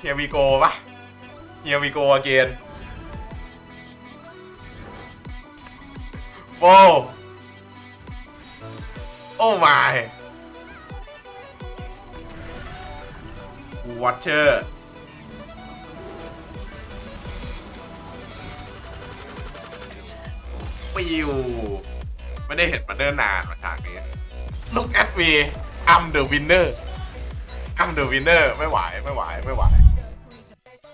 เฮียวีโกปะเฮียวีโกเกนโอ้โอ้ไม่วัตเชอร์ปิวไม่ได้เห็นมาเนิ่นนานมาฉากนี้ลุกแอดมีอัมเดอะวินเนอร์อัมเดอะวินเนอร์ไม่ไหว ไม่ไหว ไม่ไหว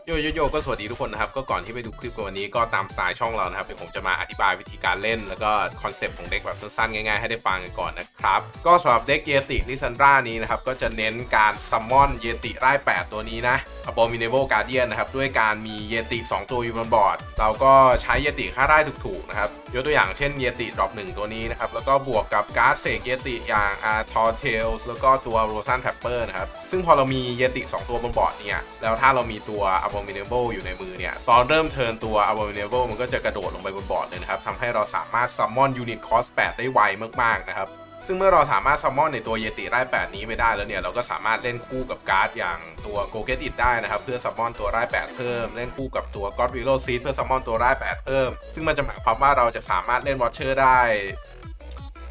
โยโยโยก็สวัสดีทุกคนนะครับ ก็ก่อนที่ไปดูคลิปกันวันนี้ก็ตามสไตล์ช่องเรานะครับเดี๋ยวผมจะมาอธิบายวิธีการเล่น แล้วก็คอนเซปต์ของเด็กแบบสั้นๆ ง่ายๆ ให้ได้ฟังกันก่อนนะครับ ก็สำหรับเด็กเยติลิซันดรานี้นะครับ ก็จะเน้นการซัมมอนเยติไร่8ตัวนี้นะ Abominable Guardian นะครับ ด้วยการมีเยติ 2 ตัวอยู่บนบอร์ด เราก็ใช้เยติค่าไร่ถูกๆนะครับยกตัวอย่างเช่นเยติดรอป1ตัวนี้นะครับแล้วก็บวกกับการ์ดเสกเยติอย่างอาร์ทอเทลแล้วก็ตัวโรซันแทปเปอร์นะครับซึ่งพอเรามีเยติ 2 ตัวบนบอร์ดเนี่ยแล้วถ้าเรามีตัว Abominable อยู่ในมือเนี่ย ตอนเริ่มเทิร์นตัว Abominable มันก็จะกระโดดลงไปบนบอร์ดเลยนะครับทำให้เราสามารถซัมมอนยูนิตคอส8ได้ไวมากๆนะครับซึ่งเมื่อเราสามารถซัมมอนในตัวเยติไร่8นี้ไปได้แล้วเนี่ย เราก็สามารถเล่นคู่กับการ์ดอย่างตัวโกเกตอิดได้นะครับ เพื่อซัมมอนตัวไร่8เพิ่ม เล่นคู่กับตัว God Willow Seed เพื่อซัมมอนตัวไร่8เพิ่ม ซึ่งมันจะหมายความว่าเราจะสามารถเล่นวอชเชอร์ได้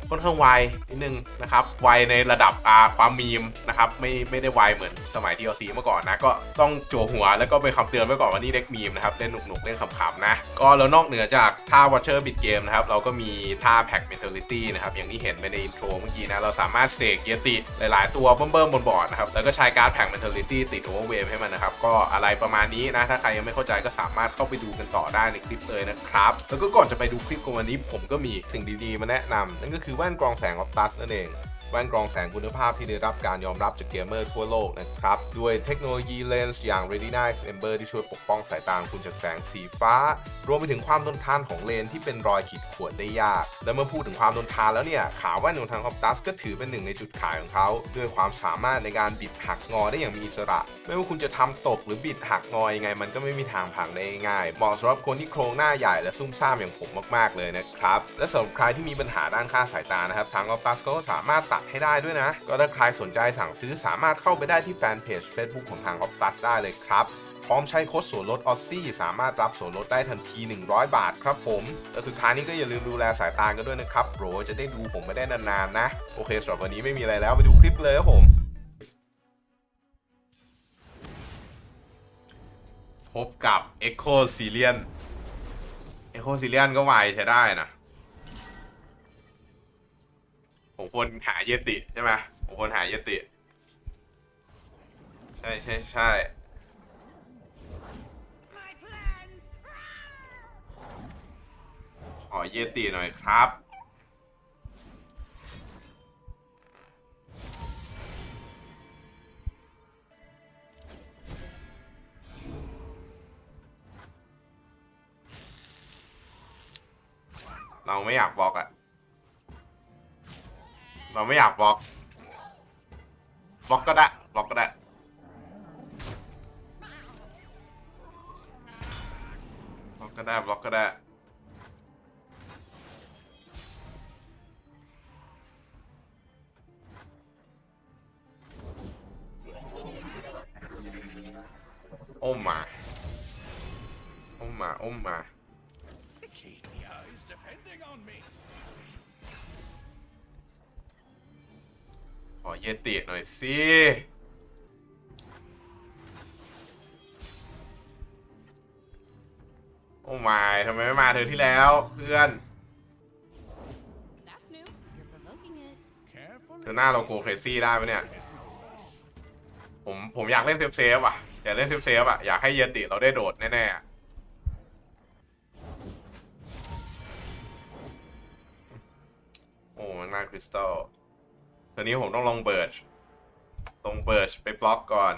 ค่อนข้างไวนิดนึงนะครับไวในระดับอาความมีมนะครับไม่ไม่ได้ไวเหมือนสมัย DLC เมื่อก่อนนะก็ต้องจั่วหัวแล้วก็ไปคำเตือนไว้ก่อนว่านี่เด็กมีมนะครับเล่นหนุกๆเล่นขำๆนะก็แล้วนอกเหนือจากท่าวอชเชอร์บิดเกมนะครับเราก็มีท่าแพ็กเมนเทลิตี้นะครับอย่างที่เห็นไปในอินโทรเมื่อกี้นะเราสามารถเสกเยติหลายๆ ตัวเบิ่มๆบนบอร์ดนะครับแล้วก็ใช้การ์ดแพ็กเมนเทลิตี้ติดโอเวอร์เวฟให้มันนะครับก็อะไรประมาณนี้นะถ้าใครยังไม่เข้าใจก็สามารถเข้าไปดูกันต่อได้ในคลิปเลยนะครับแล้วก็ก่อนจะไปดูคลิปของวันนี้ผมก็มีสิ่งดีๆมาแนะนำนั่นก็คือแว่นกรองแสงออปตัสนั่นเอง แว่นกรองแสงคุณภาพที่ได้รับการยอมรับจากเกมเมอร์ทั่วโลกนะครับ ด้วยเทคโนโลยีเลนส์อย่าง Retina X Ember ที่ช่วยปกป้องสายตาคุณจากแสงสีฟ้า รวมไปถึงความทนทานของเลนส์ที่เป็นรอยขีดข่วนได้ยาก และเมื่อพูดถึงความทนทานแล้วเนี่ย ขาแว่นของทาง Optus ก็ถือเป็นหนึ่งในจุดขายของเขา ด้วยความสามารถในการบิดหักงอได้อย่างมีอิสระ ไม่ว่าคุณจะทำตกหรือบิดหักงอยังไง มันก็ไม่มีทางพังได้ง่ายเหมาะสำหรับคนที่โครงหน้าใหญ่และซุ่มซ่ามอย่างผมมากๆเลยนะครับและสำหรับใครที่มีปัญหาด้านค่าสายตานะครับทาง Optus ก็สามารถตัดให้ได้ด้วยนะ ก็ถ้าใครสนใจสั่งซื้อสามารถเข้าไปได้ที่แฟนเพจ Facebook ของทาง Optus ได้เลยครับพร้อมใช้โค้ดส่วนลดออ s ซี่สามารถรับส่วนลดได้ทันที 100 บาทครับผม และสุดท้ายนี้ก็อย่าลืมดูแลสายตากันด้วยนะครับโปรจะได้ดูผมไม่ได้นานๆนะ โอเคสำหรับวันนี้ไม่มีอะไรแล้วไปดูคลิปเลยครับผม พบกับ Echo s i l i a n Echo s i l i a n ก็ไวใช้ได้นะ ผมควรหาเยติใช่ไหมผมควรหาเยติ ใช่ใช่ใช่ขอเยติหน่อยครับเราไม่อยากบล็อกอะ เราไม่อยากบล็อกบล็อกก็ได้บล็อกก็ได้บล็อกก็ได้บล็อกก็ได้โอ้มาโอ้มาโอ้มา ขอเยติหน่อยสิโอ้มาทำไมไม่มาเธอที่แล้ว เพื่อน That's new. You're provoking it. Careful. เธอหน้าเราโกเคซี่ได้ไหมเนี่ย ผมผมอยากเล่นเซฟเซฟๆอะ อยากเล่นเซฟเซฟๆอะ อยากให้เยติเราได้โดดแน่ๆอะโอ้มันน่าคริสตัล ตอนนี้ผมต้องลงเบิร์ชลงเบิร์ชไปบล็อกก่อน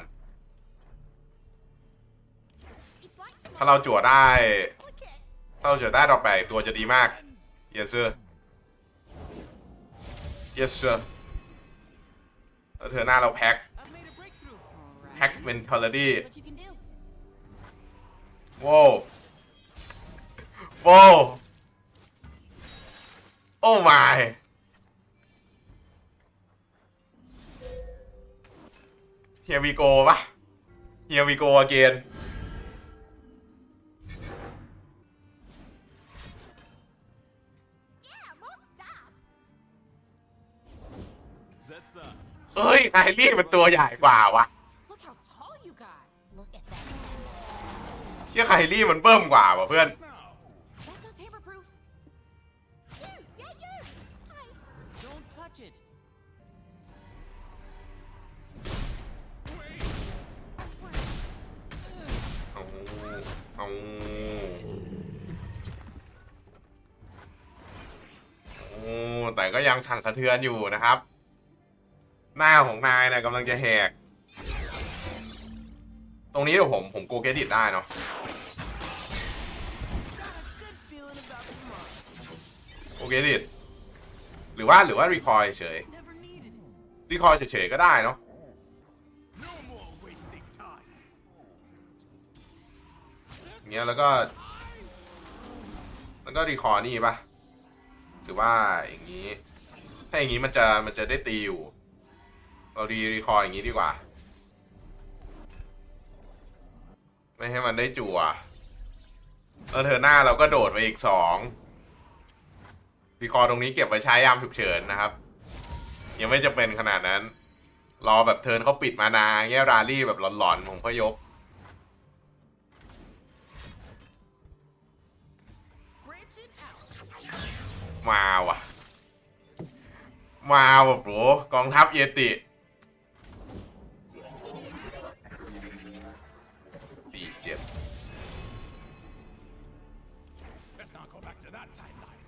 ถ้าเราจั่วได้ ถ้าเราจั่วได้ดอกไปตัวจะดีมาก yes sir yes sir แล้วเธอหน้าเราแพ็คแพ็ค mentality What you can do. โว้วโว้วโอ้ my เฮียวีโกปะ Here we go again Yeah, more stuff. That's uh, เอ้ยไคลี่มันตัวใหญ่กว่าวะ Look how tall you got. Look at that. เชี่ยไคลี่มันเบิ่มกว่าวะเพื่อน โอ้แต่ก็ยังสั่นสะเทือนอยู่นะครับ หน้าของนายเนี่ยกำลังจะแหก ตรงนี้เดี๋ยวผมผมโกเกติดได้เนาะโกเกติดหรือว่าหรือว่ารีคอยเฉยรีคอยเฉยๆก็ได้เนาะ อย่างเงี้ยแล้วก็ แล้วก็รีคอร์นี่ปะหรือว่าอย่างนี้ ถ้าอย่างนี้มันจะมันจะได้ตีอยู่ เรารีรีคอร์อย่างนี้ดีกว่า ไม่ให้มันได้จั่วแล้วเธอหน้าเราก็โดดไปอีกสองรีคอร์ตรงนี้เก็บไว้ใช้ยามฉุกเฉินนะครับ ยังไม่จะเป็นขนาดนั้น รอแบบเทินเขาปิดมานาเงี้ยราลี่แบบหลอนๆผมก็ยก มาว่ะ มาว่ะโบรกองทัพเยติสี่เจ็ด Let's not go back to that timeline.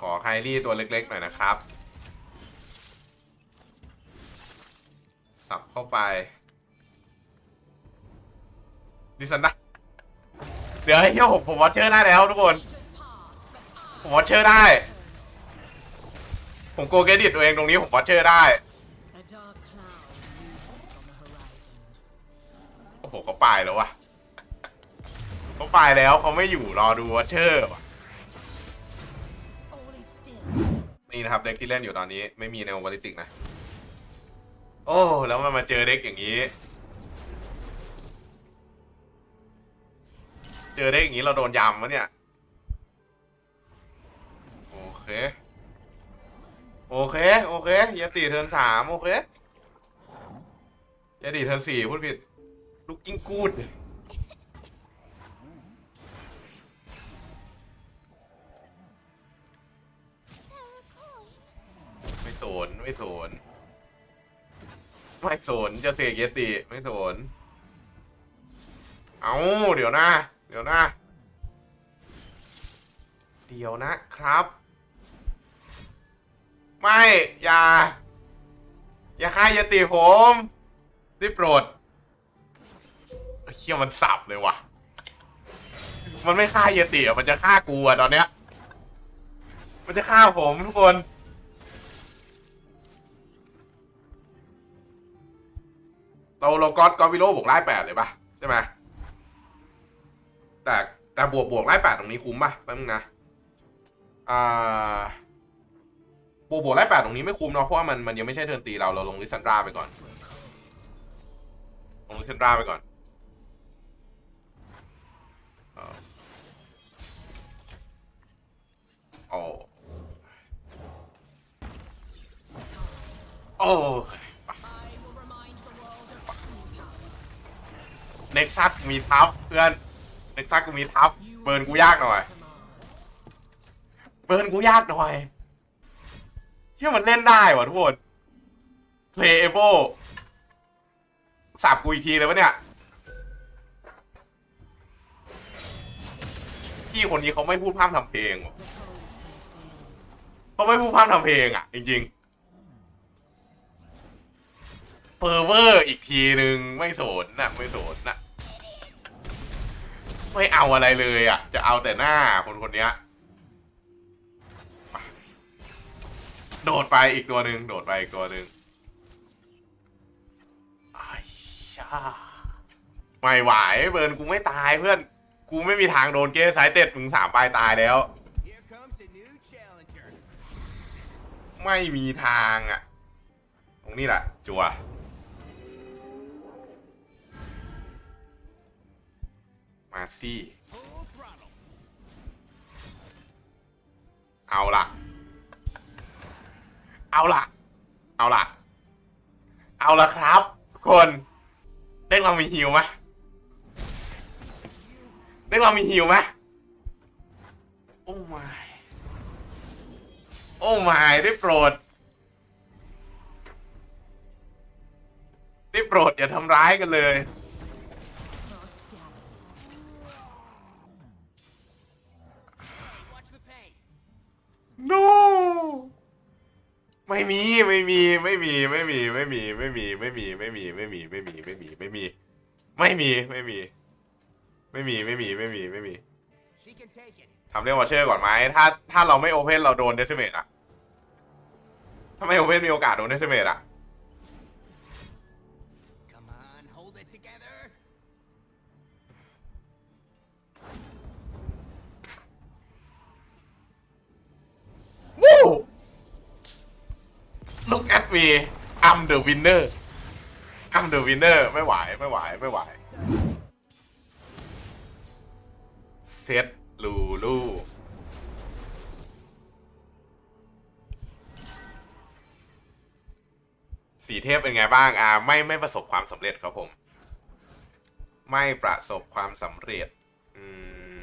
ขอไคลี่ตัวเล็กๆหน่อยนะครับ สับเข้าไป ดิสันนะเดี๋ยวให้เที่ยผมผมวอชเชอร์ได้แล้วทุกคน ผมวอชเชอร์ได้ ผมโกเกดิตตัวเองตรงนี้ผมวอชเชอร์ได้ โอ้โหเขาไปแล้ววะเขาไปแล้วเขาไม่อยู่รอดูวอชเชอร์วะนี่นะครับเด็กที่เล่นอยู่ตอนนี้ไม่มีในโอวาลิติกนะ โอ้แล้วมันมาเจอเด็กอย่างนี้ เจอเด็กอย่างนี้เราโดนยำวะเนี่ย โอเค โอเค โอเคยาตีเทิร์นสามโอเคยาตีเทิร์นสี่พูดผิดลูกกิ้งกูดไม่สนไม่สนไม่สนจะเสกเยติไม่สนเอาเดี๋ยวนะ เดี๋ยวนะ เดี๋ยวนะครับ ไม่ อย่า อย่าฆ่าอย่าติผมได้โปรดเฮียมันสับเลยวะมันไม่ฆ่าเยติอะมันจะฆ่ากูอะตอนเนี้ย มันจะฆ่าผมทุกคน เราเราก็ก็วิโรบวกไล่แปดเลยปะใช่ไหมแต่แต่บวกบวกไล่แปดตรงนี้คุ้มปะแป๊บนึงนะ อ่า บวกบวกไล่แปดตรงนี้ไม่คุ้มเนาะเพราะว่ามันมันยังไม่ใช่เทิร์นตีเราเราลงลิซันดราไปก่อน ลงลิซันดราไปก่อนโอ้โอ้เน็กซัสมีทับเพื่อนเน็กซัสกูมีทับเบิร์นกูยากหน่อย เบิร์นกูยากหน่อย เชื่มันเล่นได้วะทุกคน playable สับกูอีกทีเลยวะเนี่ยพี่คนนี้เขาไม่พูดพร่ำทำเพลงว่ะเขาไม่พูดพร่ำทำเพลงอะ จริงๆเฟอร์เวอร์อีกทีหนึ่งไม่สนนะไม่สนนะไม่เอาอะไรเลยอะ จะเอาแต่หน้าคนคนเนี้ โดดไปอีกตัวหนึ่งโดดไปอีกตัวหนึ่งไอ้ชาไม่ไหวเบิร์นกูไม่ตายเพื่อน กูไม่มีทางโดนเกสไซเต็ดมึงสามปลายตายแล้ว ไม่มีทางอะ ตรงนี้แหละ จัวมาซี่ เอาล่ะ เอาละเอาละเอาละครับทุกคนเด็กเรามีฮิวไหมเด็กเรามีฮิวไหมโอ้ไม่โอ้ไม่ได้โปรดได้โปรดอย่าทำร้ายกันเลย Frost gathers. Watch the paint. no ไม่มีไม่มีไม่มีไม่มีไม่มีไม่มีไม่มีไม่มีไม่มีไม่มีไม่มีไม่มีไม่มีไม่มีไม่มีไม่มีไม่มีไม่มี She can take it. ทำเรื่องวอเชอร์ก่อนไหมถ้าถ้าเราไม่โอเพนเราโดนเดซิเมตอะถ้าไม่โอเพนมีโอกาสโดนเดซิเมตอะ Come on, hold it together. วู้ look at me I'm the winner I'm the winner ไม่ไหวไม่ไหวไม่ไหวเซตลูลูสีเทพเป็นไงบ้างอ่าไม่ไม่ประสบความสำเร็จครับผม ไม่ประสบความสำเร็จอืม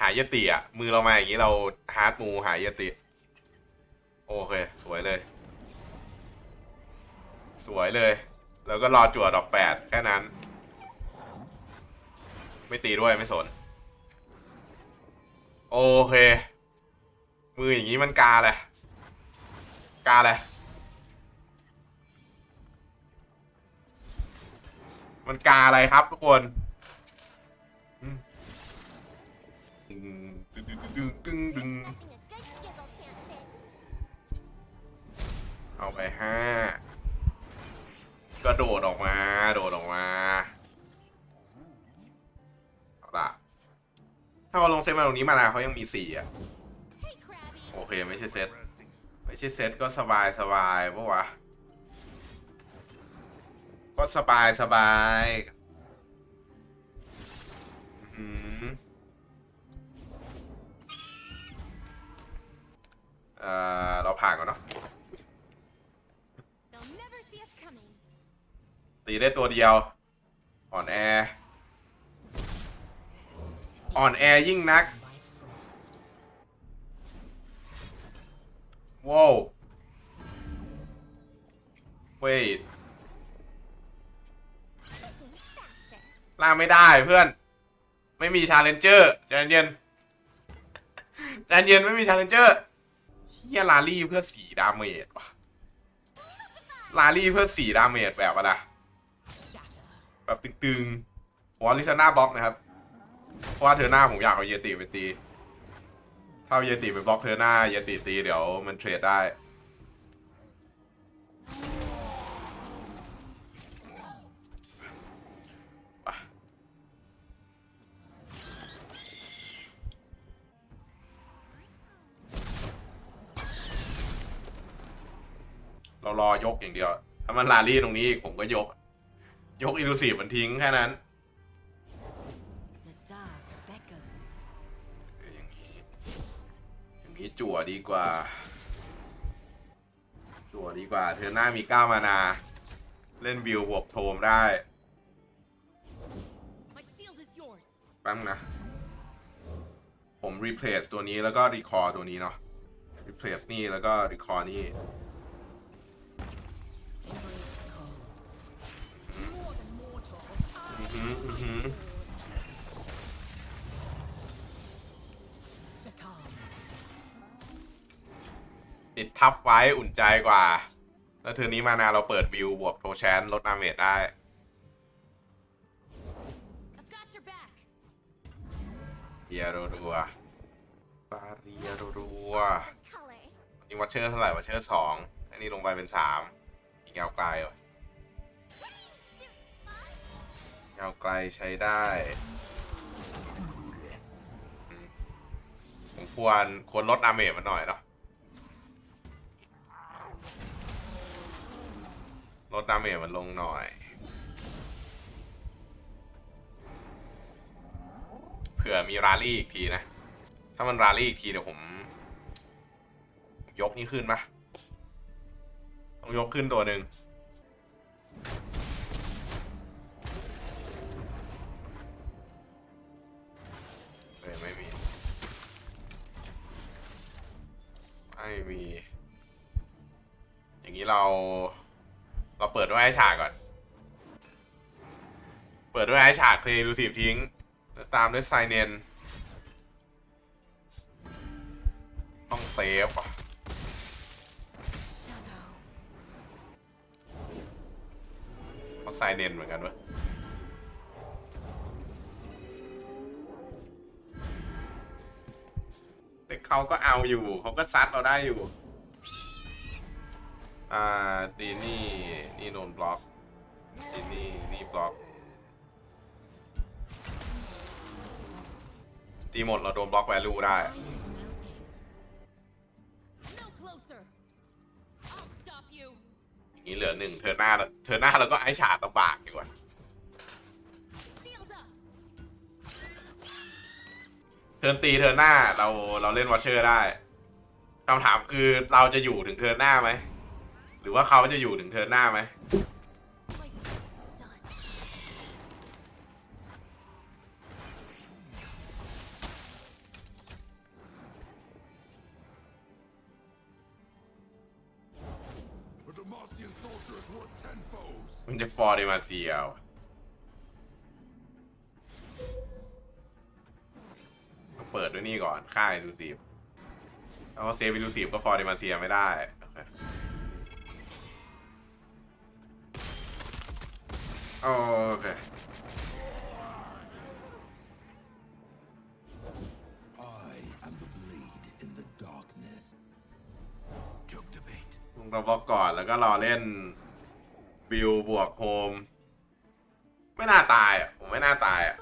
หายติอะมือเรามาอย่างนี้เราฮาร์ดมูหายติ โอเค สวยเลย สวยเลย แล้วก็รอจั่วดอกแปดแค่นั้น ไม่ตีด้วยไม่สน โอเค มืออย่างนี้มันกาเลยกาเลยมันกาอะไรครับทุกคนดึงดึงดึงดึง เอาไปห้าก็โดดออกมา โดดออกมาเอาละถ้าเราลงเซตมาตรงนี้มานาเขายังมีสี่อะ โอเคไม่ใช่เซตไม่ใช่เซตก็สบายสบายปะวะ ก็สบายสบายอือหือเอ่อเราผ่านก่อนเนาะ ตีได้ตัวเดียว อ่อนแอ อ่อนแอยิ่งนัก By frost. ว้าวเวท Thinking faster. ล่าไม่ได้เพื่อน ไม่มีชาเลนเจอร์ใจเย็นใจเย็นไม่มีชาเลนเจอร์เฮียลาลี่เพื่อสีดาเมจว่ะลาลี่เพื่อสีดาเมจแบบอะไร Shatter. แบบตึงๆว่าลิซาน่าบล็อกนะครับ เพราะว่าเธอหน้าผมอยากเอาเยติไปตี ถ้าเยติไปบล็อกเธอหน้าเยติตีเดี๋ยวมันเทรดได้เรารอยกอย่างเดียว ถ้ามันลาลี่ตรงนี้ผมก็ยก ยกอิลูซีฟมันทิ้งแค่นั้นอย่างนี้อย่างนี้จั่วดีกว่า จั่วดีกว่า เธอหน้ามีก้ามานา เล่นวิวบวกโทมได้แป๊บนึงนะผม replace ตัวนี้แล้วก็ recall ตัวนี้เนาะ replace นี่แล้วก็ recall นี่ ติดทับไว้อุ่นใจกว่า แล้วเธอนี้มานาเราเปิดวิว บวกโทแชนลดดาเมจได้เรียรัวปาเรียรัว The colors. ๆยิงวัชเชอร์เท่าไหร่วัชเชอร์สองอันนี้ลงไปเป็นสามอีกยาวไกลวะยาวไกลใช้ได้ผมควรควรลดดาเมจมันหน่อยเนาะ ลดดาเมจมันลงหน่อยเผื่อมีราลี่อีกทีนะ ถ้ามันราลี่อีกทีเดี๋ยวผม ยกนี่ขึ้นปะต้องยกขึ้นตัวหนึ่งเฮ้ยไม่มี ไม่มี อย่างนี้เรา ปิดด้วยไอ้ฉากก่อน เปิดด้วยไอ้ฉากเพลย์รูทีฟทิ้ง แล้วตามด้วยไซเนน ต้องเซฟอะเขาไซเนนเหมือนกันเวะแต่เขาก็เอาอยู่ เขาก็ซัดเราได้อยู่ อ่า ดีนี่ นี่โดนบล็อกดีนี่นี่บล็อก ตีหมดเราโดนบล็อกแวลูได้ No closer. I'll stop you. อย่างนี้เหลือหนึ่งเธอหน้าเธอหน้าเราก็ไอฉาดลำบากดีกว่า Shield up. เทิร์นตีเทิร์นหน้าเราเราเล่นวอชเชอร์ได้คำถามคือเราจะอยู่ถึงเทิร์นหน้าไหมห รือว่าเขาจะอยู่ถึงเทินหน้าไหมมันจะฟอร์เดมาเซียวต้องเปิดด้วยนี่ก่อน ค่ายดูซีฟเอาเซฟวิลูซีฟก็ฟอร์เดมาเซียไม่ได้ โอเคโอเค I am the blade in the darkness. Took the bait. ลงเราบล็อกก่อนแล้วก็รอเล่นบิลบวกโฮม ไม่น่าตายอะ ผมไม่น่าตายอะ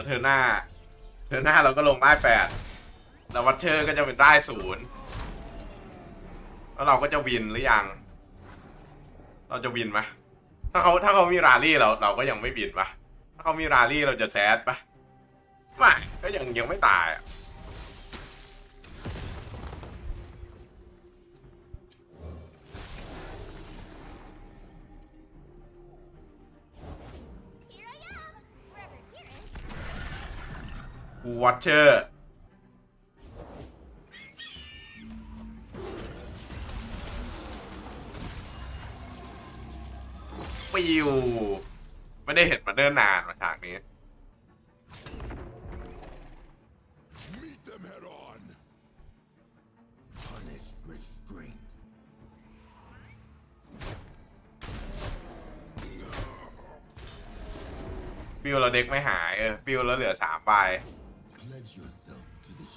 แล้วเธอหน้า เธอหน้าเราก็ลงได้แปดแล้ววัตเชอร์ก็จะเป็นได้ศูนย์แล้วเราก็จะวินหรือยัง เราจะวินไหมถ้าเขาถ้าเขามีราลี่เราเราก็ยังไม่บินปะถ้าเขามีราลี่เราจะแซดปะไม่ก็ยังยังไม่ตาย กูวัตเชอร์ปิวไม่ได้เห็นมาเนิ่นนานมาฉากนี้ Meet them head on. Punish restraint. ปิวเราเด็กไม่หาย เออปิวแล้วเหลือสามใบ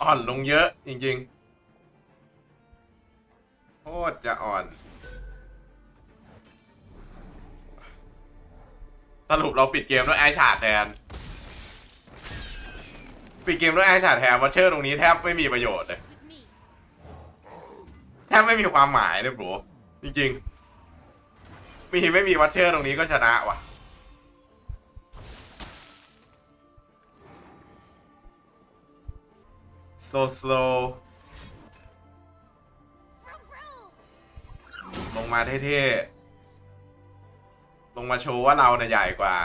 อ่อนลงเยอะ จริงๆ โคตรจะอ่อน สรุปเราปิดเกมด้วยไอชาดแทน ปิดเกมด้วยไอชาดแทนวัชเชอร์ตรงนี้แทบไม่มีประโยชน์เลย แทบไม่มีความหมายเลยบรจริงๆ มีไม่มีวัชเชอร์ตรงนี้ก็ชนะว่ะ so slow ลงมาเท่ๆ ลงมาโชว์ว่าเราเนี่ยใหญ่กว่า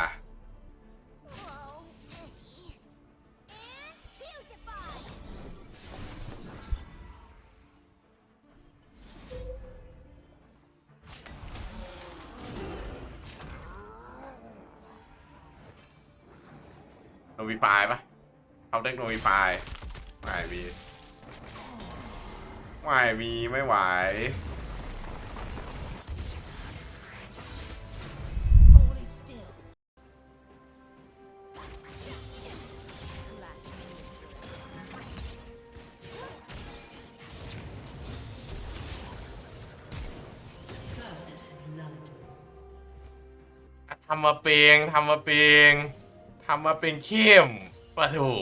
โนวิฟายปะเขาเด็กโนวิฟาย ไม่มีไม่มีไม่ไหวทำมาเปียงทำมาเปียงทำมาเป็นเข้มประถู